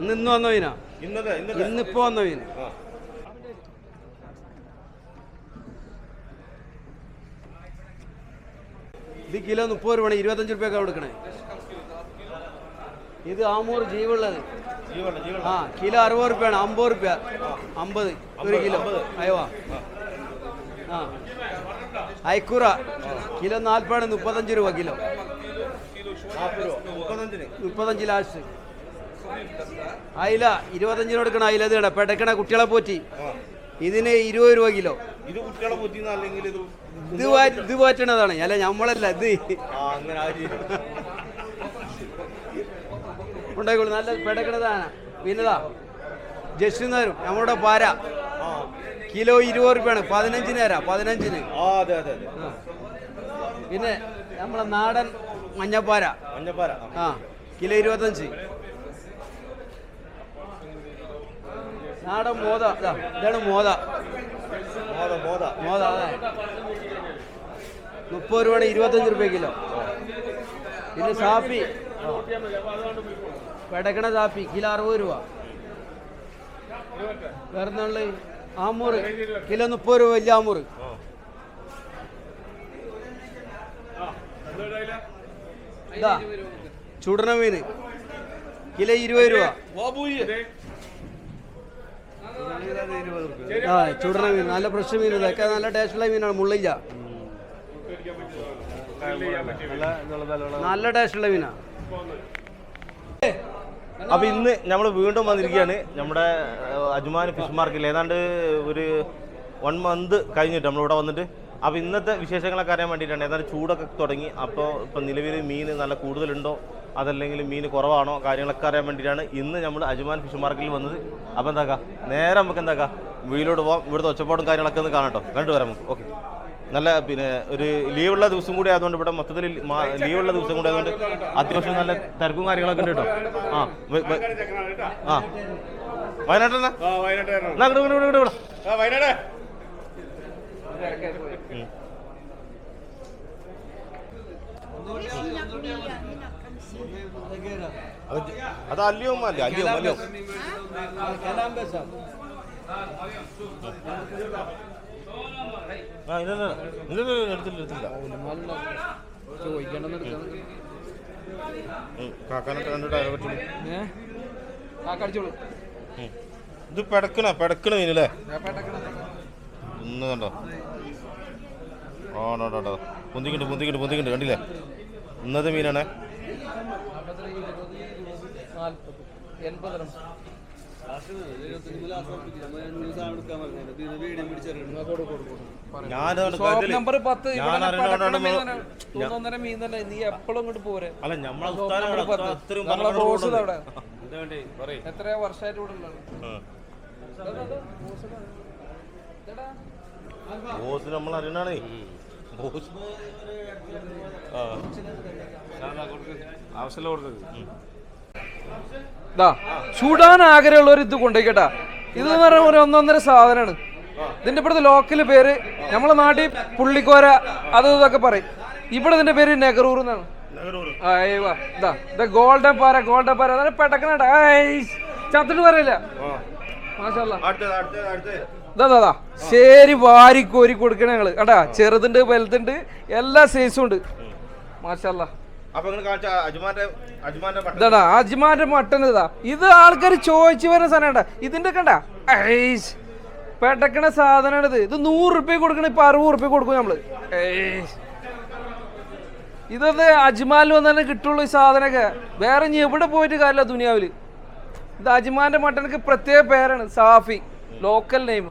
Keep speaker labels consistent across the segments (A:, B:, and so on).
A: ഇന്ന് ഇന്ന് വന്ന മീനാ ഇന്നിപ്പോ വന്ന മീൻ. ഇത് കിലോ മുപ്പത് രൂപയാണ് ഇരുപത്തഞ്ച് രൂപയൊക്കെ കൊടുക്കണേ ഇത് ആമൂർ ജീവുള്ളത്. ആ കിലോ അറുപത് റുപ്യാണ് അമ്പത് രൂപ അമ്പത് ഒരു കിലോ. അയവാ. ആ. അയക്കൂറ കിലോ നാൽപ്പതാണ് മുപ്പത്തഞ്ച് രൂപ കിലോ.
B: രൂപ.
A: മുപ്പത്തഞ്ച് ലാസ്റ്റ്. അയില ഇരുപത്തഞ്ചിന് കൊടുക്കണ അയില ഇത് പെടക്കണ കുട്ടികളെ പോറ്റി. ഇതിന് ഇരുപത് രൂപ കിലോ.
B: ഇത് കുട്ടികളെ അല്ലെങ്കിൽ ഇത്
A: ഇത് പോറ്റണതാണ് അല്ല നമ്മളല്ല ഇത്. ഉണ്ടായിക്കോളൂ നല്ല പെടക്കണതാണ്. പിന്നതാ ജസ്റ്റ് തരും നമ്മുടെ പാര. കിലോ ഇരുപത് റുപ്യാണ്. പതിനഞ്ചിന് തരാം പതിനഞ്ചിന്. പിന്നെ നമ്മളെ നാടൻ മഞ്ഞപ്പാര.
B: മഞ്ഞപ്പാര. ആ
A: കിലോ ഇരുപത്തഞ്ച്. നാടൻ മോദ. ഇതാ, ഇതാണ് മോദ.
B: മോദ മോദ.
A: മോദ അതെ. മുപ്പത് രൂപയുടെ ഇരുപത്തഞ്ച് രൂപ കിലോ. പിന്നെ സാപ്പി പെടക്കണ സാപ്പി കിലോ അറുപത് രൂപ. വേറെ ആമൂറ് കിലോ മുപ്പത് രൂപ വലിയ ആമൂറ്. ഇതാ ചുടണ മീന് കിലോ ഇരുപത് രൂപ. ആ ചുടണ മീൻ നല്ല ഫ്രഷ് മീൻ ഇതൊക്കെ നല്ല ടേസ്റ്റുള്ള മീനാണ് മുള്ളില്ല നല്ല ടേസ്റ്റുള്ള മീനാ.
B: അപ്പൊ ഇന്ന് നമ്മൾ വീണ്ടും വന്നിരിക്കുകയാണ് നമ്മുടെ അജ്മാൻ ഫിഷ് മാർക്കറ്റിൽ ഏതാണ്ട് ഒരു വൺ മന്ത് കഴിഞ്ഞിട്ട് നമ്മളിവിടെ വന്നിട്ട്. അപ്പോൾ ഇന്നത്തെ വിശേഷങ്ങളൊക്കെ അറിയാൻ വേണ്ടിയിട്ടാണ്. ഏതാണ്ട് ചൂടൊക്കെ തുടങ്ങി. അപ്പോൾ ഇപ്പൊ നിലവിൽ മീൻ നല്ല കൂടുതലുണ്ടോ? അതല്ലെങ്കിൽ മീൻ കുറവാണോ കാര്യങ്ങളൊക്കെ അറിയാൻ വേണ്ടിയിട്ടാണ് ഇന്ന് നമ്മൾ അജ്മാൻ ഫിഷ് മാർക്കറ്റിൽ വന്നത്. അപ്പോൾ എന്താക്കാ? നേരെ നമുക്ക് എന്താക്കാ? വീട്ടിലോട്ട് പോകാം ഇവിടുത്തെ ഒച്ചപ്പാടും കാര്യങ്ങളൊക്കെ ഒന്ന് കാണട്ടോ. കണ്ടു വരാം നമുക്ക്. ഓക്കെ. നല്ല പിന്നെ ഒരു ലീവുള്ള ദിവസം കൂടി ആയതുകൊണ്ട് ഇവിടെ മൊത്തത്തിൽ ലീവുള്ള ദിവസം കൂടി ആയതുകൊണ്ട് അത്യാവശ്യം നല്ല തിരക്കും കാര്യങ്ങളൊക്കെ ഉണ്ട് കേട്ടോ. ആ ആ. വയനാട്ടിലെന്നാ എന്നാ അത് അല്ലിയും അല്ല അല്ലിയും അല്ലിയും ആ ഇല്ല ഇല്ല എടുത്തില്ല എടുത്തില്ല. കാക്കാനൊക്കെ കണ്ടിട്ട്. ഇത് പെടക്കണ പെടക്കണ മീനല്ലേ ഒന്ന് കണ്ടോ? ആണോ പൊന്തിക്കിണ്ട് പൊന്തിക്കിണ്ട് പൊന്തിക്കിണ്ട്. കണ്ടില്ലേ? ഇന്നത്തെ മീനാണ് ഞാനതുകൊണ്ട് കരുതൽ.
C: നമ്പർ പത്ത് ഇവിടെ
B: ഞാൻ അറിയണോണ്ടാണ്
C: പടക്കണ മീൻ
B: നമ്മൾ
C: തന്നെ. മീൻ തന്നെ നീ എപ്പോഴും ഇങ്ങോട്ട് പോരെ?
B: അല്ല നമ്മളെ അവിടെ
C: വർഷമായിട്ട് ഇവിടെ ബോസ്
B: നമ്മൾ അറിയണാണേ. ബോസ് ആ.
C: ഇതാ ചൂടാൻ ആഗ്രഹമുള്ളവർ ഇത് കൊണ്ടുപോയിക്കട്ടാ ഇത് എന്ന് പറഞ്ഞാൽ ഒരു ഒന്നൊന്നര സാധനമാണ് ഇതിന്റെ ഇവിടുത്തെ ലോക്കൽ പേര് നമ്മളെ നാട്ടിൽ പുള്ളിക്കോര അത് ഇതൊക്കെ പറയും. ഇവിടെ ഇതിന്റെ പേര് നെഹ്റൂർ എന്നാണ്. ഗോൾഡൻ പാര ഗോൾഡൻ പാര അതാണ് പെട്ടക്കണ ചത്തിട്ട് പറയില്ല. ഇതാ ശരി വാരി കോരി കൊടുക്കണേ ഞങ്ങൾ. കേട്ടാ ചെറുതുണ്ട് വലുതുണ്ട് എല്ലാ സൈസും ഉണ്ട്. മാഷല്ല
B: അജ്മാന്റെ
C: മട്ടൻ ഇതാ ഇത് ആൾക്കാർ ചോദിച്ചു വരുന്ന സാധനം ഇതിന്റെ കണ്ട? പെട്ടക്കണ സാധനമാണ് ഇത് ഇത് നൂറ് റുപ്യ കൊടുക്കണ ഇപ്പൊ അറുപത് റുപ്യ കൊടുക്കും നമ്മൾ. ഇതൊന്ന് അജ്മാനിൽ വന്നാലേ കിട്ടുള്ളൂ ഈ സാധനമൊക്കെ. വേറെ ഇനി എവിടെ പോയിട്ട് കാര്യമില്ല ദുനിയാവിൽ. ഇത് അജ്മാന്റെ മട്ടനക്ക് പ്രത്യേക പേരാണ്. സാഫി. ലോക്കൽ നെയിം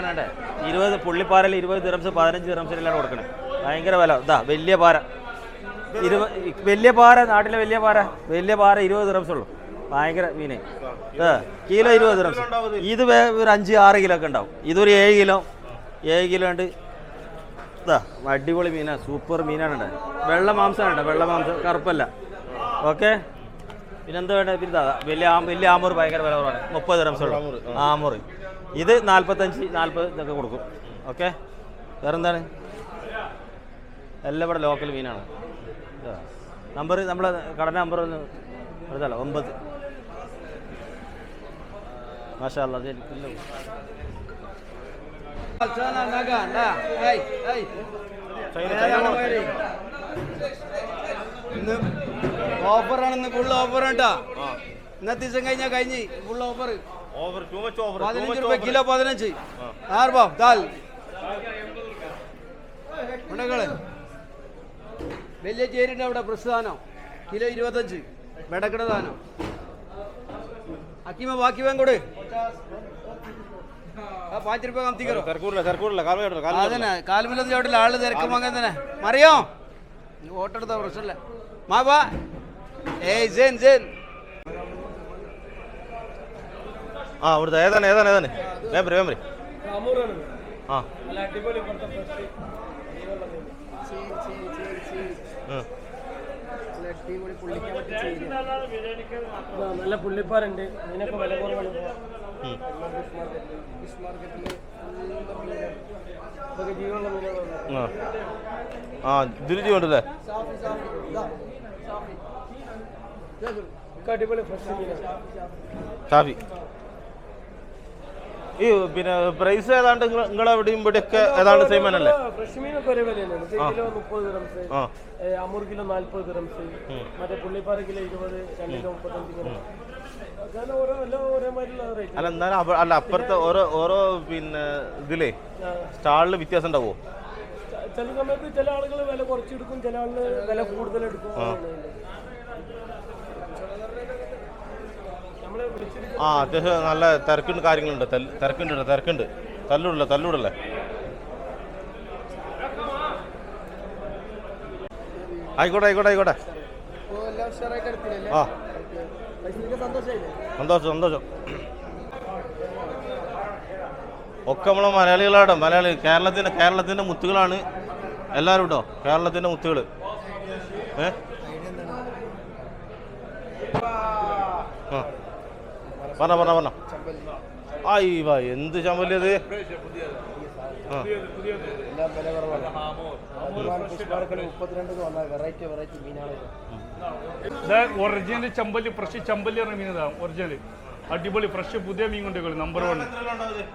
D: കാണണ്ടേ ഇരുപത് പുള്ളിപ്പാരയിൽ ഇരുപത് ദിറംസ് പതിനഞ്ച് എല്ലാം കൊടുക്കണേ. ഭയങ്കര വില. ഇതാ വലിയ പാറ ഇരുപത് വലിയ പാറ നാട്ടിലെ വലിയ പാറ വലിയ പാറ ഇരുപത് ദിറംസ് ഉള്ളൂ. ഭയങ്കര മീനെ. കിലോ ഇരുപത് ദിറംസ് ഇത് ഒരു അഞ്ച് ആറ് കിലോ ഒക്കെ ഉണ്ടാവും. ഇതൊരു ഏഴ് കിലോ. ഏഴ് കിലോ ഉണ്ട്. ഇതാ അടിപൊളി മീനാണ് സൂപ്പർ മീനാണ് ഉണ്ട് വെള്ള മാംസമാണ് ഉണ്ട് വെള്ള മാംസം കറുപ്പല്ല. ഓക്കെ? പിന്നെന്താ വേണ്ടത് പിന്നെ വലിയ വലിയ ആമൂർ ഭയങ്കര വില കുറവാണ്. മുപ്പത് ദിറംസ് ഉള്ളൂ. ആമൂർ. ഇത് നാൽപ്പത്തഞ്ച് നാൽപ്പത് ഇതൊക്കെ കൊടുക്കും. ഓക്കെ? വേറെന്താണ്? എല്ലാം ഇവിടെ ലോക്കൽ മീനാണ് നമ്പർ നമ്മളെ കട നമ്പർ ഒന്ന് എടുത്താലോ? ഒമ്പത്. മാഷാ അല്ലാ ശരി.
A: ഇന്ന് ഓഫറാണ് ഇന്ന് ഫുൾ ഓഫർ കേട്ടോ ഇന്നത്തെ ദിവസം കഴിഞ്ഞാൽ കഴിഞ്ഞ് full offer
B: over too much over
A: പതിനഞ്ച് രൂപ കിലോ പതിനഞ്ച്. ദാൽ. വലിയ ചേരിന്റെ അവിടെ പ്രസ്ഥാനം കിലോ ഇരുപത്തഞ്ച്. വെടക്കട ദാനം അക്കിമ ബാക്കി വേം കൊടു. പാഞ്ച് രൂപ അതന്നെ കാൽമില്ലത് ചവിട്ടില്ല ആൾ തിരക്കും അങ്ങനെ തന്നെ. മറിയോ? ഓട്ടെടുത്ത പ്രശ്നമില്ല. മാ ബാ ഏയ് ജെൻ ജെൻ.
B: ആ അവിടുത്തെ. ഏതാണ് ഏതാണ് ഏതാണ്? വേമ്പറി വേമ്പറി ആ.
E: നല്ല പുള്ളിപ്പാറുണ്ട് അതിനൊക്കെ വില കുറവാണ്.
B: ആ. ഇതിന് ജീവണ്ടല്ലേ? ഷാഫി ഈ പിന്നെ പ്രൈസ് ഏതാണ്ട് നിങ്ങളെ എവിടെയും ഇവിടെ ഒക്കെ ഏതാണ്ട് സെയിം അല്ലേ
E: ഫ്രഷ് മീനൊക്കെ ഒരേ വിലയാണ്. കിലോ മുപ്പത്
B: ആ.
E: അമൂർ കിലോ നാല്പത് ദിറംസ് മറ്റേ പുള്ളിപ്പാറ കിലോ ഇരുപത് രണ്ട് കിലോ മുപ്പത്തഞ്ച് റേറ്റ്
B: അല്ല എന്നാലും അല്ല അപ്പുറത്തെ ഓരോ ഓരോ പിന്നെ ഇതിലേ സ്റ്റാളിൽ വ്യത്യാസം ഉണ്ടാവോ
E: ചില സമയത്ത് ചില ആളുകൾ വില കുറച്ചെടുക്കും ചില ആളുകൾ വില കൂടുതലെടുക്കും നമ്മളെ വിളിച്ചിട്ട്
B: ആ അത്യാവശ്യം നല്ല തിരക്കുണ്ട് കാര്യങ്ങളുണ്ട്. തിരക്കുണ്ട് തിരക്കുണ്ട്. തല്ലൂടല്ലേ തല്ലൂടല്ലേ? ആയിക്കോട്ടെ ആയിക്കോട്ടെ ആയിക്കോട്ടെ. ആ. സന്തോഷം സന്തോഷം. ഒക്കെ നമ്മളെ മലയാളികളാണ്. മലയാളി കേരളത്തിന്റെ കേരളത്തിന്റെ മുത്തുകളാണ് എല്ലാവരും കേട്ടോ കേരളത്തിന്റെ മുത്തുകൾ ഏ? ആ. പറഞ്ഞ പറഞ്ഞ പറഞ്ഞ. വാ എന്ത്
E: ചമ്പല്യത്
F: ഒറിജിനൽ ചമ്പല്ലി ഫ്രഷ് ചമ്പല്ലി പറഞ്ഞ മീൻ ഇതാ ഒറിജിനൽ അടിപൊളി ഫ്രഷ് പുതിയ മീൻ കൊണ്ടുപോയി നമ്പർ വൺ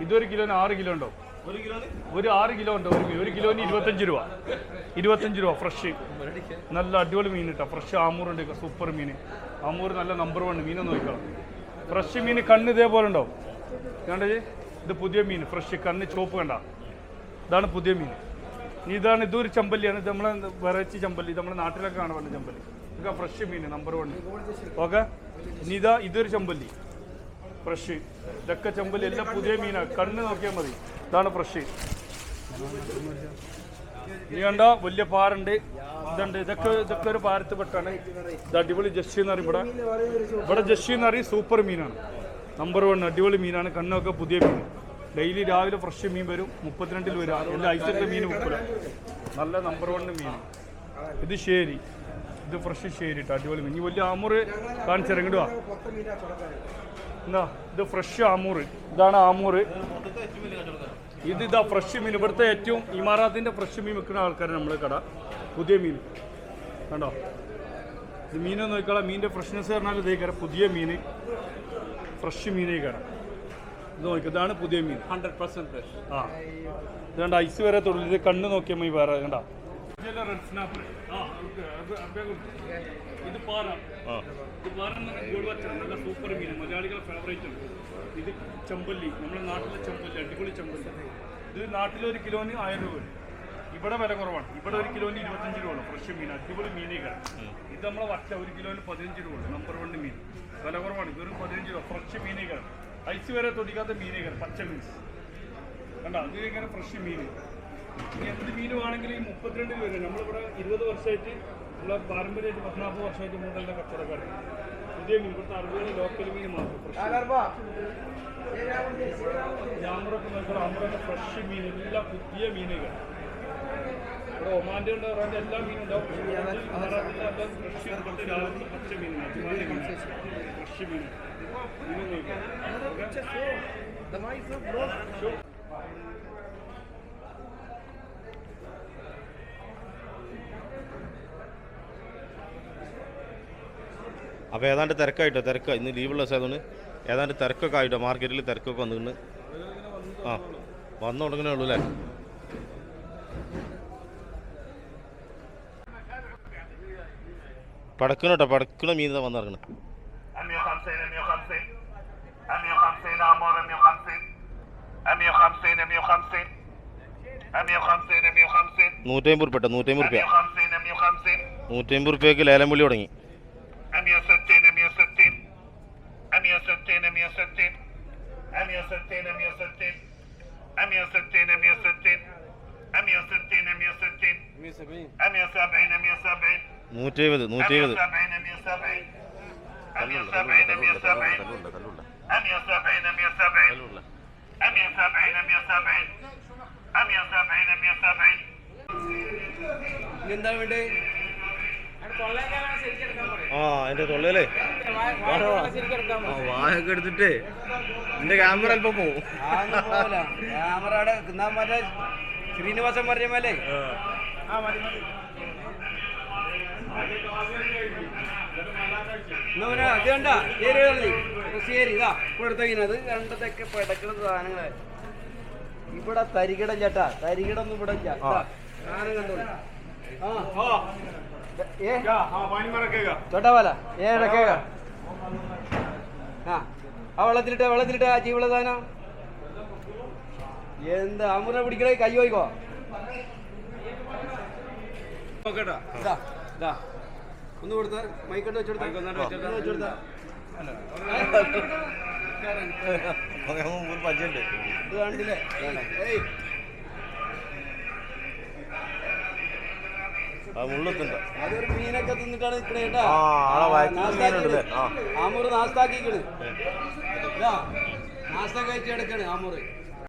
F: ഇതൊരു കിലോന് ആറ് കിലോ ഉണ്ടോ? ഒരു ആറ് കിലോ ഉണ്ട് ഒരു മീൻ ഒരു കിലോന് ഇരുപത്തഞ്ച് രൂപ. ഇരുപത്തഞ്ച് രൂപ ഫ്രഷ് നല്ല അടിപൊളി മീൻ കിട്ടാം ഫ്രഷ് ആമൂറുണ്ട് സൂപ്പർ മീൻ. ആമൂർ നല്ല നമ്പർ വൺ മീനൊന്നും നോക്കണം ഫ്രഷ് മീൻ കണ്ണ് ഇതേപോലെ ഉണ്ടാവും. കണ്ടേ ഇത്? പുതിയ മീൻ ഫ്രഷ് കണ്ണ് ചുവപ്പ് കണ്ട. ഇതാണ് പുതിയ മീൻ. ഇതാണ് ഇതൊരു ചമ്പല്ലിയാണ് ഇത് നമ്മളെ വെറൈറ്റി ചമ്പല്ലി. നമ്മുടെ നാട്ടിലൊക്കെ പറ്റുന്ന ചമ്പല്ലി. ഇതൊക്കെ ഫ്രഷ് മീൻ നമ്പർ വൺ ഓക്കെ ഇനി ഇതാ ഇതൊരു ചമ്പല്ലി. ഫ്രഷ് ഇതൊക്കെ ചമ്പല്ലി എല്ലാം പുതിയ മീനാണ് കണ്ണ് നോക്കിയാൽ മതി. ഇതാണ് ഫ്രഷ് ഇനി കണ്ട വലിയ പാറുണ്ട്. ഇതുണ്ട്. ഇതൊക്കെ ഇതൊക്കെ ഒരു പാരത്ത് പെട്ടാണ്. ഇത് അടിപൊളി ജസ്സി എന്ന് പറയും ഇവിടെ. ഇവിടെ ജസ്സി എന്ന് പറയും സൂപ്പർ മീനാണ്. നമ്പർ വൺ അടിപൊളി മീനാണ്. കണ്ണൊക്കെ പുതിയ മീൻ. ഡെയിലി രാവിലെ ഫ്രഷ് മീൻ വരും. മുപ്പത്തിരണ്ടിൽ വരും. എല്ലാ ഐറ്റത്തെ മീൻ മുപ്പത്. നല്ല നമ്പർ വൺ മീൻ. ഇത് ശരി. ഇത് ഫ്രഷ് ശരി അടിപൊളി മീൻ. ഇനി വലിയ ആമൂറ് കാണിച്ചിറങ്ങിടുവാ എന്താ? ഇത് ഫ്രഷ് ആമൂറ് ഇതാണ് ആമൂറ് ഇത് ഇതാ ഫ്രഷ് മീൻ ഇവിടുത്തെ ഏറ്റവും ഇമാറാത്തിന്റെ ഫ്രഷ് മീൻ വെക്കുന്ന ആൾക്കാരാണ് നമ്മൾ കട. പുതിയ മീൻ. കണ്ടോ? ഇത് മീനൊന്നും നോക്കിക്കോളാം മീനിന്റെ ഫ്രഷ്നെസ് പറഞ്ഞാൽ ഇതേ കയറാം പുതിയ മീൻ. ഫ്രഷ് മീനേ കയറാം ഇത് നോക്കി ഇതാണ് പുതിയ മീൻ. ഹൺഡ്രഡ് പെർസെന്റ് ഫ്രഷ് ആ. ഇത് കണ്ട ഐസ് വരെ തൊഴിൽ ഇത് കണ്ണ് നോക്കിയാൽ മതി വേറെ കണ്ട? റെഡ് സ്നാപ്പർ ആ. ഇത് പാറ. ഇത് പാറ നല്ല സൂപ്പർ മീൻ മലയാളികളുടെ ഫേവറേറ്റ് ആണ്. ഇത് ചെമ്പല്ലി നമ്മുടെ നാട്ടിലെ ചെമ്പല്ലി അടിപൊളി ചെമ്പല്ലി. ഇത് നാട്ടിലൊരു കിലോന് ആയിരം രൂപ വരും. ഇവിടെ വില കുറവാണ്. ഇവിടെ ഒരു കിലോന് ഇരുപത്തഞ്ച് രൂപ ഫ്രഷ് മീൻ അടിപൊളി മീനുകളാണ് ഇത് നമ്മളെ വറ്റ ഒരു കിലോന് പതിനഞ്ച് രൂപ നമ്പർ വൺ മീൻ. വില കുറവാണ്. ഇതൊരു പതിനഞ്ച് രൂപ. ഫ്രഷ് മീനുകളാണ് ഐസ് വരെ തൊടിക്കാത്ത മീനുകൾ പച്ച മീൻസ്. കണ്ട? അത് ഇങ്ങനെ ഫ്രഷ് മീൻ. എന്ത് മീൻ വേണമെങ്കിലും ഈ മുപ്പത്തിരണ്ട് രൂപ നമ്മളിവിടെ ഇരുപത് വർഷമായിട്ട് നമ്മളെ പാരമ്പര്യമായിട്ട് പതിനാൽപ്പത് വർഷമായിട്ട് മുതലുള്ള കച്ചവടക്കാരാണ്. പുതിയ മീൻ ഇവിടുത്തെ അറുപത് ലോക്കൽ മീൻ മാത്രം. ജാമറൊക്കെ നോക്കണം അമറൊക്കെ ഫ്രഷ് മീൻ എല്ലാ പുതിയ മീനുകൾ. ഇവിടെ ഒമാന്റെ ഉണ്ട് അവരുടെ എല്ലാ മീനും ഉണ്ടാവും ഫ്രഷ് ഇവിടുത്തെ രാവിലത്തെ പച്ച മീനാണ് അജ്മാന്റെ മീൻ ഫ്രഷ് മീൻ. മീനും നോക്കാം
B: അപ്പോൾ ഏതാണ്ട് തിരക്കായിട്ടോ? തിരക്ക്. ഇന്ന് ലീവുള്ള ദിവസമായതുകൊണ്ട് ഏതാണ്ട് തിരക്കൊക്കെ ആയിട്ടോ? മാർക്കറ്റിൽ തിരക്കൊക്കെ വന്നിട്ടുണ്ട്. ആ വന്നു തുടങ്ങണേ ഉള്ളൂ അല്ലേ? പടക്കണം കേട്ടോ പടക്കണ മീൻ വന്നിറങ്ങണം
G: നൂറ്റമ്പത് റുപ്യ കേട്ടോ നൂറ്റമ്പത് റുപ്യ. നൂറ്റമ്പത് റുപ്യക്ക് ലേലം വിളി തുടങ്ങി. 150 150 150
B: നൂറ്റമ്പത് റുപ്യ നൂറ്റമ്പത് റുപ്യ
G: 150 150
B: നൂറ്റമ്പത് റുപ്യക്ക് ലേലം വിളി തുടങ്ങി
G: 160 160 160 160 160 160 160 160 160 160 170 170
B: നൂറ്റി എഴുപത് നൂറ്റി എഴുപത്
G: 170 170 170 170 170 170
A: എന്താ വേണ്ടേ
B: ആ എന്റെ തൊള്ളയിലേ. വായൊക്കെ എടുത്തിട്ട് എന്റെ ക്യാമറ അല്പം പോവും
A: ക്യാമറയുടെ എന്നാ മറ്റേ ശ്രീനിവാസൻ പറഞ്ഞ അത് കണ്ട ശരി ഇതാ കൊടുത്തത് കണ്ടതൊക്കെ പിടക്കുന്ന സാധനങ്ങളെ. ഇവിടെ തരികിട ചേട്ടാ തരികിടൊന്നും ഇവിടെ ഇല്ല. ഇതാ, സാധനം കണ്ടോളൂ ആ. ഏ ചോട്ടാ പോലെ ഏഴക്കേക ആ ആ വെള്ളത്തിലിട്ട് വെള്ളത്തിലിട്ട് ആ ജീവള സാധനം. എന്താ അമുറ പിടിക്കണേ കൈ പോയിക്കോ. ഒന്ന് കൊടുത്ത മൈക്കട്ട് വെച്ചെടുത്ത വെച്ചെടുത്ത ഇത് കണ്ടില്ലേ?
B: മുള്ളത്തുണ്ട്.
A: അതൊരു മീനൊക്കെ തിന്നിട്ടാണ് കേട്ടാ?
B: ആ.
A: ആമൂറ് നാസ്താക്കിക്കണ് നാസ്ത കയറ്റി എടുക്കണ് ആമൂറ്.